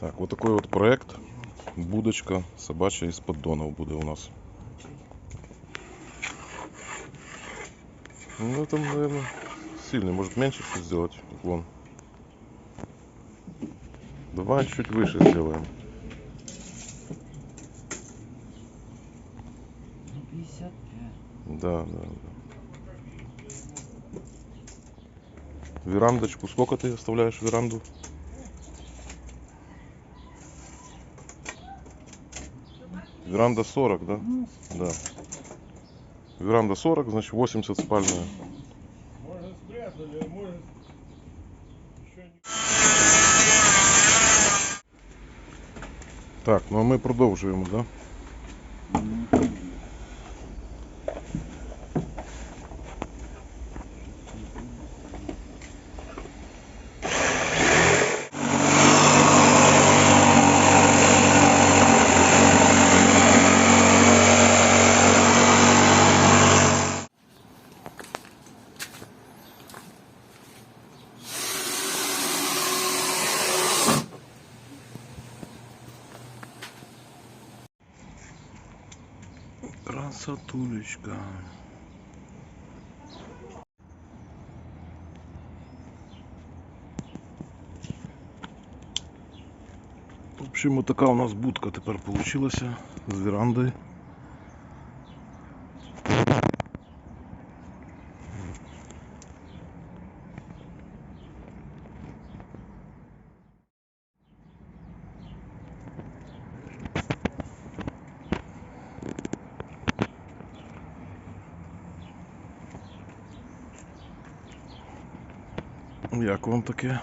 Так, вот такой вот проект. Будочка собачья из поддонов буде у нас. Ну, это, наверное, сильный. Может, меньше чуть сделать уклон. Давай чуть выше сделаем. Ну, 55. Да, да, да. Верандочку. Сколько ты оставляешь веранду? Веранда 40, да? Ну, Да. Веранда 40, значит 80 спальная. Может спрятали, а может еще не... Так, ну а ми продовжуємо, да? Красотулечка. В общем, вот така у нас будка тепер получилась з верандою. Як вам таке?